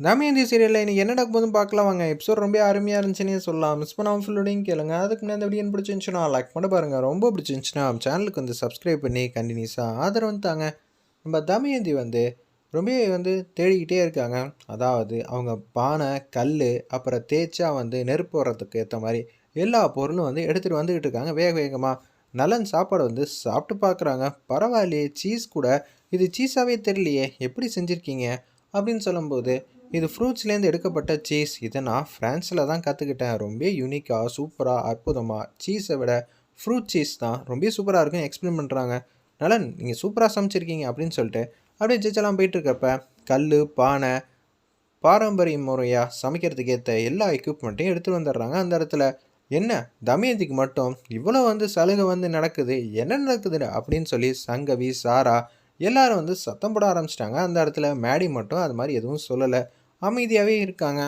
தமயந்தி சீரியலில் இன்றைக்கி என்ன நடக்க போதும் பார்க்கலாம் வாங்க எபிசோட் ரொம்ப அருமையாக இருந்துச்சுன்னே சொல்லலாம். மிஸ் பண்ணாமல் ஃபுல்லோடையும் கேளுங்க. அதுக்கு முன்னாடி இந்த வீடியோ பிடிச்சிருந்துச்சுன்னா லைக் பண்ண பாருங்கள் ரொம்ப பிடிச்சிருந்துச்சுன்னா சேனலுக்கு வந்து சப்ஸ்கிரைப் பண்ணி கண்டினியூஸாக ஆதரவு தாங்க. நம்ம தமயந்தி வந்து ரொம்ப வந்து தேடிக்கிட்டே இருக்காங்க. அதாவது அவங்க பானை கல் அப்புறம் தேய்ச்சா வந்து நெருப்பு வர்றதுக்கு ஏற்ற மாதிரி எல்லா பொருளும் வந்து எடுத்துகிட்டு வந்துக்கிட்டு இருக்காங்க. வேக வேகமாக நலன் சாப்பாடு வந்து சாப்பிட்டு பார்க்குறாங்க. பரவாயில்லையே சீஸ் கூட. இது சீஸாகவே தெரியலையே எப்படி செஞ்சுருக்கீங்க? அப்படின்னு சொல்லும்போது இது ஃப்ரூட்ஸ்லேருந்து எடுக்கப்பட்ட சீஸ். இதை நான் ஃப்ரான்ஸில் தான் கற்றுக்கிட்டேன். ரொம்ப யூனிக்காக சூப்பராக அற்புதமாக சீஸை விட ஃப்ரூட் சீஸ் தான் ரொம்ப சூப்பராக இருக்கும் எக்ஸ்பிளைன் பண்ணுறாங்க நலன் நீங்கள் சூப்பராக சமைச்சிருக்கீங்க அப்படின்னு சொல்லிட்டு அப்படியே ஜெஜெல்லாம் போயிட்டுருக்கப்ப கல் பானை பாரம்பரிய முறையாக சமைக்கிறதுக்கு ஏற்ற எல்லா எக்யூப்மெண்ட்டையும் எடுத்துகிட்டு வந்துடுறாங்க. அந்த இடத்துல என்ன? தமயந்திக்கு மட்டும் இவ்வளோ வந்து சலுகை வந்து நடக்குது என்ன நடக்குது அப்படின்னு சொல்லி சங்கவி சாரா எல்லாரும் வந்து சத்தம் போட ஆரம்பிச்சிட்டாங்க. அந்த இடத்துல மேடி மட்டும் அது மாதிரி எதுவும் சொல்லலை. அமைதியாகவே இருக்காங்க.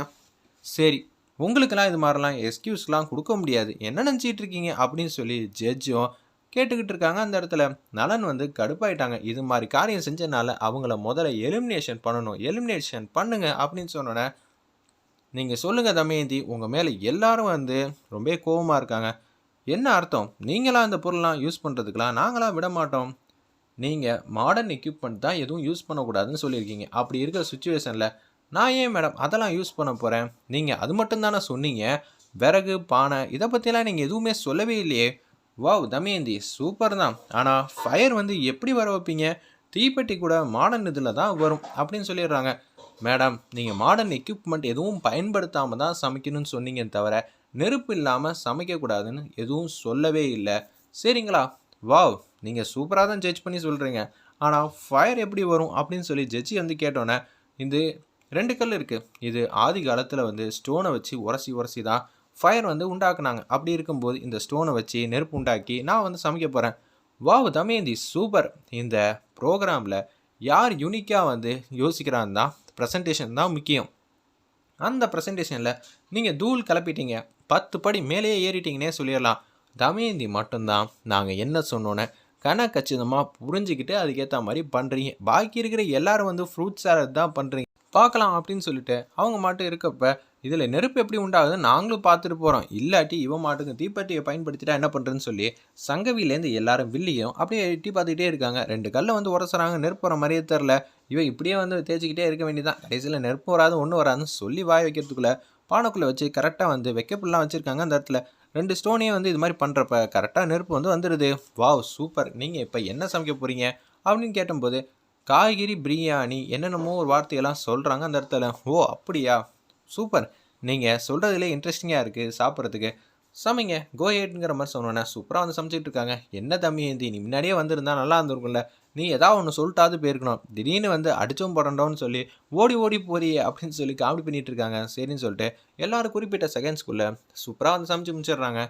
சரி உங்களுக்கெல்லாம் இது மாதிரிலாம் எக்ஸ்கியூஸ்லாம் கொடுக்க முடியாது. என்ன நினச்சிட்டு இருக்கீங்க? அப்படின்னு சொல்லி ஜட்ஜும் கேட்டுக்கிட்டு இருக்காங்க அந்த இடத்துல. நலன் வந்து கடுப்பாயிட்டாங்க. இது மாதிரி காரியம் செஞ்சனால அவங்கள முதல்ல எலிமினேஷன் பண்ணணும். எலிமினேஷன் பண்ணுங்க அப்படின்னு சொன்னோன்னே நீங்கள் சொல்லுங்கள் தமயந்தி உங்கள் மேலே எல்லாரும் வந்து ரொம்ப கோபமாக இருக்காங்க. என்ன அர்த்தம்? நீங்களாம் அந்த பொருள்லாம் யூஸ் பண்ணுறதுக்கெலாம் நாங்களாம் விட மாட்டோம். நீங்கள் மாடர்ன் எக்யூப்மெண்ட் தான் எதுவும் யூஸ் பண்ணக்கூடாதுன்னு சொல்லியிருக்கீங்க. அப்படி இருக்கிற சுச்சுவேஷனில் நான் ஏன் மேடம் அதெல்லாம் யூஸ் பண்ண போகிறேன் நீங்கள் அது மட்டும் தானே சொன்னீங்க. விறகு பானை இதை பற்றிலாம் நீங்கள் எதுவுமே சொல்லவே இல்லையே. வாவ் தமயந்தி சூப்பர் தான். ஆனால் ஃபயர் வந்து எப்படி வர வைப்பீங்க? தீப்பெட்டி கூட மாடர்ன் இதில் தான் வரும் அப்படின்னு சொல்லிடுறாங்க. மேடம் நீங்கள் மாடர்ன் எக்யூப்மெண்ட் எதுவும் பயன்படுத்தாமல் தான் சமைக்கணும்னு சொன்னீங்க தவிர நெருப்பு இல்லாமல் சமைக்கக்கூடாதுன்னு எதுவும் சொல்லவே இல்லை. சரிங்களா? வாவ் நீங்கள் சூப்பராக தான் ஜட்ஜ் பண்ணி சொல்கிறீங்க ஆனால் ஃபயர் எப்படி வரும் அப்படின்னு சொல்லி ஜட்ஜி வந்து கேட்டோன்னே இது ரெண்டு கல் இருக்குது இது ஆதி காலத்தில் வந்து ஸ்டோனை வச்சு உரசி உரசி தான் ஃபயர் வந்து உண்டாக்குனாங்க. அப்படி இருக்கும்போது இந்த ஸ்டோனை வச்சு நெருப்பு உண்டாக்கி நான் வந்து சமைக்க போகிறேன் வாவ் தமயந்தி சூப்பர் இந்த ப்ரோக்ராமில் யார் யூனிக்காக வந்து யோசிக்கிறான்னு தான் ப்ரெசன்டேஷன் தான் முக்கியம். அந்த ப்ரெசன்டேஷனில் நீங்கள் தூள் கிளப்பிட்டீங்க பத்து படி மேலேயே ஏறிட்டீங்கன்னே சொல்லிடலாம். தமயந்தி மட்டும்தான். நாங்கள் என்ன சொன்னோன்னு கன கச்சிதமாக புரிஞ்சுக்கிட்டு அதுக்கேற்ற மாதிரி பண்ணுறீங்க பாக்கி இருக்கிற எல்லோரும் வந்து ஃப்ரூட் சாலட் தான் பண்ணுறீங்க பார்க்கலாம் அப்படின்னு சொல்லிட்டு அவங்க மாட்டும் இருக்கப்ப இதில் நெருப்பு எப்படி உண்டாகுதுன்னு நாங்களும் பார்த்துட்டு போகிறோம் இல்லாட்டி இவன் மாட்டுக்கு தீப்பெட்டியை பயன்படுத்திட்டா என்ன பண்ணுறதுன்னு சொல்லி சங்கவிலேருந்து எல்லாரும் வில்லியும் அப்படியே எட்டி பார்த்துக்கிட்டே இருக்காங்க. ரெண்டு கல்லை வந்து உரசுறாங்க. நெருப்பு வர மாதிரியே தெரில. இவன் இப்படியே வந்து தேய்ச்சிக்கிட்டே இருக்க வேண்டியதான் கடைசியில் நெருப்பு வராது ஒன்றும் வராதுன்னு சொல்லி வாய் வைக்கிறதுக்குள்ளே பானைக்குள்ளே வச்சு கரெக்டாக வந்து வைக்கப்புலாம் வச்சுருக்காங்க அந்த இடத்துல. ரெண்டு ஸ்டோனையும் வந்து இது மாதிரி பண்ணுறப்ப கரெக்டாக நெருப்பு வந்து வந்துடுது வாவ் சூப்பர் நீங்கள் இப்போ என்ன சமைக்க போகிறீங்க அப்படின்னு கேட்டபோது காய்கறி பிரியாணி என்னென்னமோ ஒரு வார்த்தையெல்லாம் சொல்கிறாங்க அந்த இடத்துல. ஓ அப்படியா? சூப்பர். நீங்கள் சொல்கிறதுலே இன்ட்ரெஸ்டிங்காக இருக்குது சாப்பிட்றதுக்கு. சமைங்க கோஹேட்ங்கிற மாதிரி சொன்னோன்னே சூப்பராக வந்து சமைச்சிட்டு இருக்காங்க. என்ன தம்பி ஏந்தி நீ முன்னாடியே வந்திருந்தா நல்லா இருந்திருக்கும்ல. நீ ஏதாவது ஒன்று சொல்லிட்டாது போயிருக்கணும். திடீர்னு வந்து அடிச்சோம் போடண்டோன்னு சொல்லி ஓடி ஓடி போறியே அப்படின்னு சொல்லி காமெடி பண்ணிட்டு இருக்காங்க. சரின்னு சொல்லிட்டு எல்லாரும் குறிப்பிட்ட செகண்ட்ஸ்குள்ளே சூப்பராக வந்து சமைச்சு முடிச்சிடுறாங்க.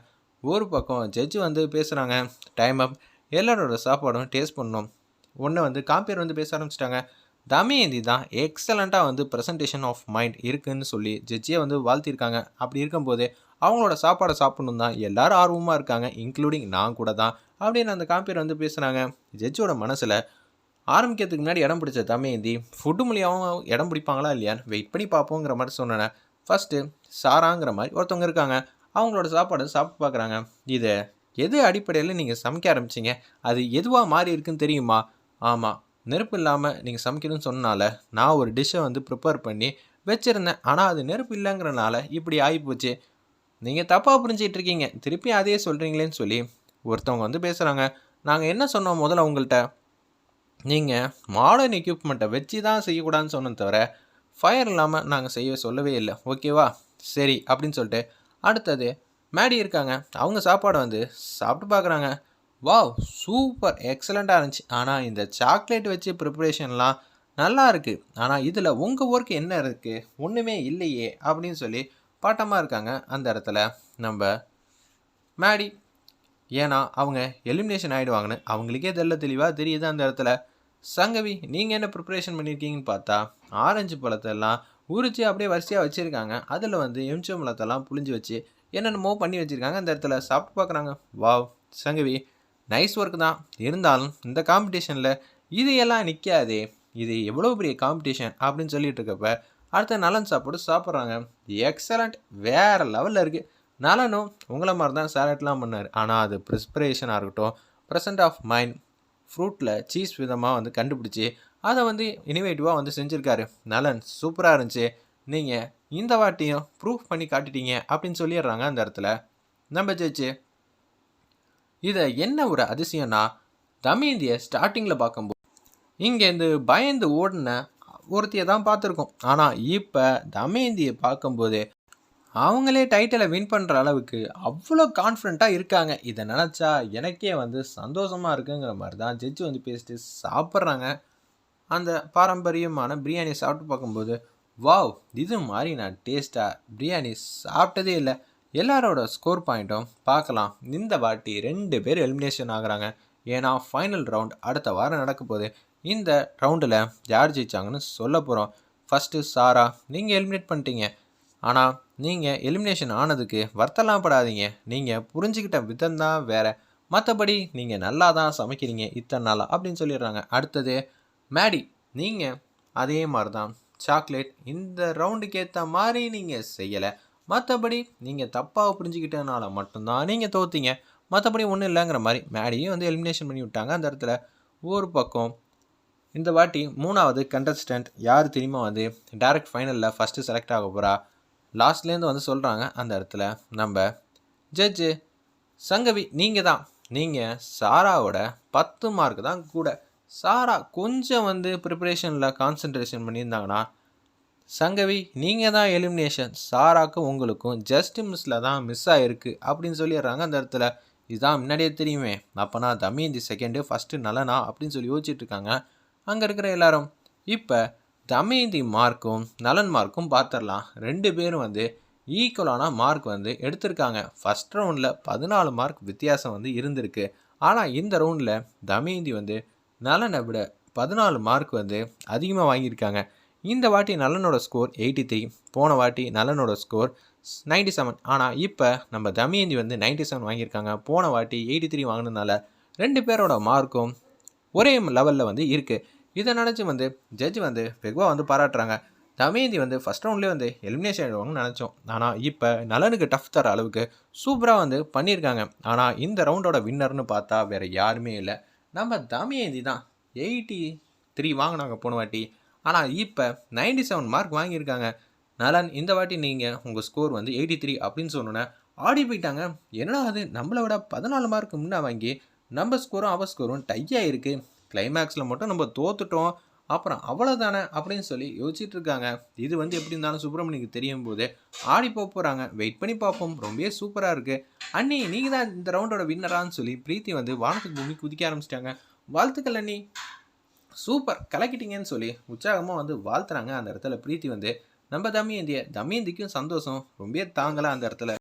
ஒரு பக்கம் ஜட்ஜு வந்து பேசுகிறாங்க டைம் அப் எல்லாரோட சாப்பாடும் டேஸ்ட் பண்ணணும். ஒன்று வந்து காம்பியர் வந்து பேச ஆரம்பிச்சிட்டாங்க. தமயந்தி தான் எக்ஸலண்ட்டாக வந்து ப்ரெசன்டேஷன் ஆஃப் மைண்ட் இருக்குதுன்னு சொல்லி ஜட்ஜியை வந்து வாழ்த்திருக்காங்க அப்படி இருக்கும்போது அவங்களோட சாப்பாடை சாப்பிடணும் தான் எல்லோரும் ஆர்வமாக இருக்காங்க இன்க்ளூடிங் நான் கூட தான் அப்படின்னு அந்த காம்பியர் வந்து பேசுகிறாங்க ஜட்ஜோட மனசில் ஆரம்பிக்கிறதுக்கு முன்னாடி இடம் பிடிச்ச தமயந்தி ஃபுட்டு மூலியமாக இடம் பிடிப்பாங்களா இல்லையான்னு வெயிட் பண்ணி பார்ப்போங்கிற மாதிரி சொன்னேன். ஃபஸ்ட்டு சாராங்கிற மாதிரி ஒருத்தவங்க இருக்காங்க. அவங்களோட சாப்பாடு சாப்பிட்டு பார்க்குறாங்க. இதை எது அடிப்படையில் நீங்கள் சமைக்க ஆரம்பிச்சிங்க? அது எதுவாக மாறி இருக்குன்னு தெரியுமா? ஆமாம் நெருப்பு இல்லாமல் நீங்கள் சமைக்கணும்னு சொன்னனால நான் ஒரு டிஷ்ஷை வந்து ப்ரிப்பேர் பண்ணி வச்சுருந்தேன். ஆனால் அது நெருப்பு இல்லைங்கிறனால இப்படி ஆகிப்போச்சு நீங்கள் தப்பாக புரிஞ்சிகிட்டு இருக்கீங்க. திருப்பி அதையே சொல்கிறீங்களேன்னு சொல்லி ஒருத்தவங்க வந்து பேசுகிறாங்க நாங்கள் என்ன சொன்னோம் முதல்ல உங்கள்கிட்ட நீங்கள் மாடர்ன் எக்யூப்மெண்ட்டை வச்சு தான் செய்யக்கூடாதுன்னு சொன்னது தவிர ஃபயர் இல்லாமல் நாங்கள் செய்ய சொல்லவே இல்லை. ஓகேவா சரி அப்படின்னு சொல்லிட்டு அடுத்தது மேடி இருக்காங்க. அவங்க சாப்பாடை வந்து சாப்பிட்டு பார்க்குறாங்க. வாவ் சூப்பர் எக்ஸலண்ட்டாக இருந்துச்சு. ஆனால் இந்த சாக்லேட் வச்சு ப்ரிப்பரேஷன்லாம் நல்லா இருக்குது ஆனால் இதில் உங்கள் ஒர்க் என்ன இருக்குது ஒன்றுமே இல்லையே அப்படின்னு சொல்லி பாட்டமாக இருக்காங்க அந்த இடத்துல நம்ம மேடி. ஏன்னா அவங்க எலிமினேஷன் ஆகிடுவாங்கன்னு அவங்களுக்கே தெல்ல தெளிவாக தெரியுது அந்த இடத்துல. சங்கவி நீங்கள் என்ன ப்ரிப்பரேஷன் பண்ணியிருக்கீங்கன்னு பார்த்தா ஆரஞ்சு பழத்தெல்லாம் உரிச்சு அப்படியே வரிசையாக வச்சுருக்காங்க. அதில் வந்து எம்ச்சம் பழத்தெல்லாம் புளிஞ்சு வச்சு என்னென்னமோ பண்ணி வச்சுருக்காங்க அந்த இடத்துல. சாப்பிட்டு பார்க்குறாங்க. வாவ் சங்கவி நைஸ் ஒர்க் தான். இருந்தாலும் இந்த காம்படிஷனில் இது எல்லாம் நிற்காதே இது எவ்வளோ பெரிய காம்படிஷன் அப்படின்னு சொல்லிட்டு இருக்கப்ப அடுத்த நலன் சாப்பாடு சாப்பிட்றாங்க. எக்ஸலண்ட் வேறு லெவலில் இருக்குது நலனும் உங்களை மாதிரி தான் சேலட்லாம் பண்ணார். ஆனால் அது ப்ரிஸ்பிரேஷனாக இருக்கட்டும் ப்ரெசன்ட் ஆஃப் மைண்ட் ஃப்ரூட்டில் சீஸ் விதமாக வந்து கண்டுபிடிச்சி அதை வந்து இனிவேட்டிவாக வந்து செஞ்சுருக்காரு. நலன் சூப்பராக இருந்துச்சு. நீங்கள் இந்த வாட்டியும் ப்ரூஃப் பண்ணி காட்டிட்டீங்க அப்படின்னு சொல்லிடுறாங்க அந்த இடத்துல. நம்ம ஜெயிச்சு இதை என்ன ஒரு அதிசயம்னா தமேந்தியை ஸ்டார்டிங்கில் பார்க்கும்போது இங்கேருந்து பயந்து ஓடின ஒருத்தியை தான் பார்த்துருக்கோம். ஆனால் இப்போ தமேந்தியை பார்க்கும்போது அவங்களே டைட்டிலை வின் பண்ணுற அளவுக்கு அவ்வளோ கான்ஃபிடண்ட்டாக இருக்காங்க. இதை நினச்சா எனக்கே வந்து சந்தோஷமாக இருக்குங்கிற மாதிரி தான் ஜட்ஜு வந்து பேசிட்டு சாப்பிட்றாங்க. அந்த பாரம்பரியமான பிரியாணி சாப்பிட்டு பார்க்கும்போது வாவ் இது மாதிரி நான் டேஸ்ட்டாக பிரியாணி சாப்பிட்டதே இல்லை. எல்லாரோட ஸ்கோர் பாயிண்ட்டும் பார்க்கலாம். இந்த வாட்டி ரெண்டு பேர் எலிமினேஷன் ஆகிறாங்க. ஏன்னா ஃபைனல் ரவுண்ட் அடுத்த வாரம் நடக்க போகுது. இந்த ரவுண்டில் யார் ஜெயிச்சாங்கன்னு சொல்ல போகிறோம் ஃபஸ்ட்டு சாரா நீங்கள் எலிமினேட் பண்ணிட்டீங்க. ஆனால் நீங்கள் எலிமினேஷன் ஆனதுக்கு வருத்தலாம் படாதீங்க. நீங்கள் புரிஞ்சுக்கிட்ட விதம் தான் வேறு. மற்றபடி நீங்கள் நல்லா தான் சமைக்கிறீங்க இத்தனை நாளாக அப்படின்னு சொல்லிடுறாங்க. அடுத்தது மேடி நீங்கள் அதே மாதிரி தான் சாக்லேட் இந்த ரவுண்டுக்கு ஏற்ற மாதிரி நீங்கள் செய்யலை. மற்றபடி நீங்கள் தப்பாக புரிஞ்சுக்கிட்டதுனால மட்டும்தான் நீங்கள் தோத்தீங்க. மற்றபடி ஒன்றும் இல்லைங்கிற மாதிரி மேடியும் வந்து எலிமினேஷன் பண்ணி விட்டாங்க. அந்த இடத்துல ஒரு பக்கம் இந்த வாட்டி மூணாவது கண்டஸ்டன்ட் யார் தெரியுமா வந்து டைரக்ட் ஃபைனலில் ஃபஸ்ட்டு செலக்ட் ஆக போகிறா லாஸ்ட்லேருந்து வந்து சொல்கிறாங்க அந்த இடத்துல நம்ம ஜட்ஜு சங்கவி நீங்கள் தான். நீங்கள் சாராவோட பத்து மார்க் தான் கூட. சாரா கொஞ்சம் வந்து ப்ரிப்பரேஷனில் கான்சன்ட்ரேஷன் பண்ணியிருந்தாங்கன்னா சங்கவி நீங்கள் தான் எலிமினேஷன் சாராக்கும் உங்களுக்கும் ஜஸ்ட் மிஸ்ஸில் தான் மிஸ் ஆகிருக்கு அப்படின்னு சொல்லிடுறாங்க அந்த இடத்துல. இதுதான் முன்னாடியே தெரியுமே. அப்போனா தமயந்தி செகண்டு ஃபஸ்ட்டு நலனா அப்படின்னு சொல்லி யோசிச்சுட்டு இருக்காங்க அங்கே இருக்கிற எல்லாரும். இப்போ தமயந்தி மார்க்கும் நலன் மார்க்கும் பார்த்துடலாம். ரெண்டு பேரும் வந்து ஈக்குவலான மார்க் வந்து எடுத்திருக்காங்க. ஃபஸ்ட் ரவுண்டில் பதினாலு மார்க் வித்தியாசம் வந்து இருந்திருக்கு. ஆனால் இந்த ரவுண்டில் தமயந்தி வந்து நலனை விட பதினாலு மார்க் வந்து அதிகமாக வாங்கியிருக்காங்க. இந்த வாட்டி நலனோட ஸ்கோர் எயிட்டி த்ரீ போன வாட்டி நலனோட ஸ்கோர் நைன்டி செவன் ஆனால் இப்போ நம்ம தமயந்தி வந்து நைன்டி செவன் வாங்கியிருக்காங்க. போன வாட்டி எயிட்டி த்ரீ வாங்கினதுனால ரெண்டு பேரோட மார்க்கும் ஒரே லெவலில் வந்து இருக்குது இதை நினச்சி வந்து ஜட்ஜ் வந்து வெகுவாக வந்து பாராட்டுறாங்க. தமயந்தி வந்து ஃபஸ்ட் ரவுண்ட்லேயே வந்து எலிமினேஷன் ஆகிடுவாங்கன்னு நினச்சோம். ஆனால் இப்போ நலனுக்கு டஃப் தர அளவுக்கு சூப்பராக வந்து பண்ணியிருக்காங்க. ஆனால் இந்த ரவுண்டோட வின்னர்னு பார்த்தா வேறு யாருமே இல்லை. நம்ம தமயந்தி தான் எயிட்டி த்ரீ வாங்கினாங்க போன வாட்டி. ஆனால் இப்போ நைன்டி செவன் மார்க் வாங்கியிருக்காங்க. நலன் இந்த வாட்டி நீங்கள் உங்கள் ஸ்கோர் வந்து எயிட்டி த்ரீ அப்படின்னு சொன்னோன்னே ஆடி போயிட்டாங்க. என்னடா அது? நம்மளை விட பதினாலு மார்க் முன்னே வாங்கி நம்ம ஸ்கோரும் அவ ஸ்கோரும் டையாக இருக்குது கிளைமேக்ஸில் மட்டும் நம்ம தோத்துட்டோம். அப்புறம் அவ்வளோதானே அப்படின்னு சொல்லி யோசிச்சுட்டு இருக்காங்க. இது வந்து எப்படி இருந்தாலும் சுப்பிரமணியனுக்கு தெரியும் போது ஆடி போக போகிறாங்க வெயிட் பண்ணி பார்ப்போம். ரொம்பவே சூப்பராக இருக்குது அண்ணி நீங்கள் தான் இந்த ரவுண்டோட வின்னரான்னு சொல்லி பிரீத்தி வந்து வானத்துக்கு பூமி குதிக்க ஆரம்பிச்சிட்டாங்க. வாழ்த்துக்கள் அண்ணி. சூப்பர். கலக்கிட்டீங்கன்னு சொல்லி உற்சாகமாக வந்து வாழ்த்துறாங்க அந்த இடத்துல. பிரீத்தி வந்து நம்ம தமியந்திய தமியந்திக்கும் சந்தோஷம். ரொம்ப தாங்கலாம் அந்த இடத்துல.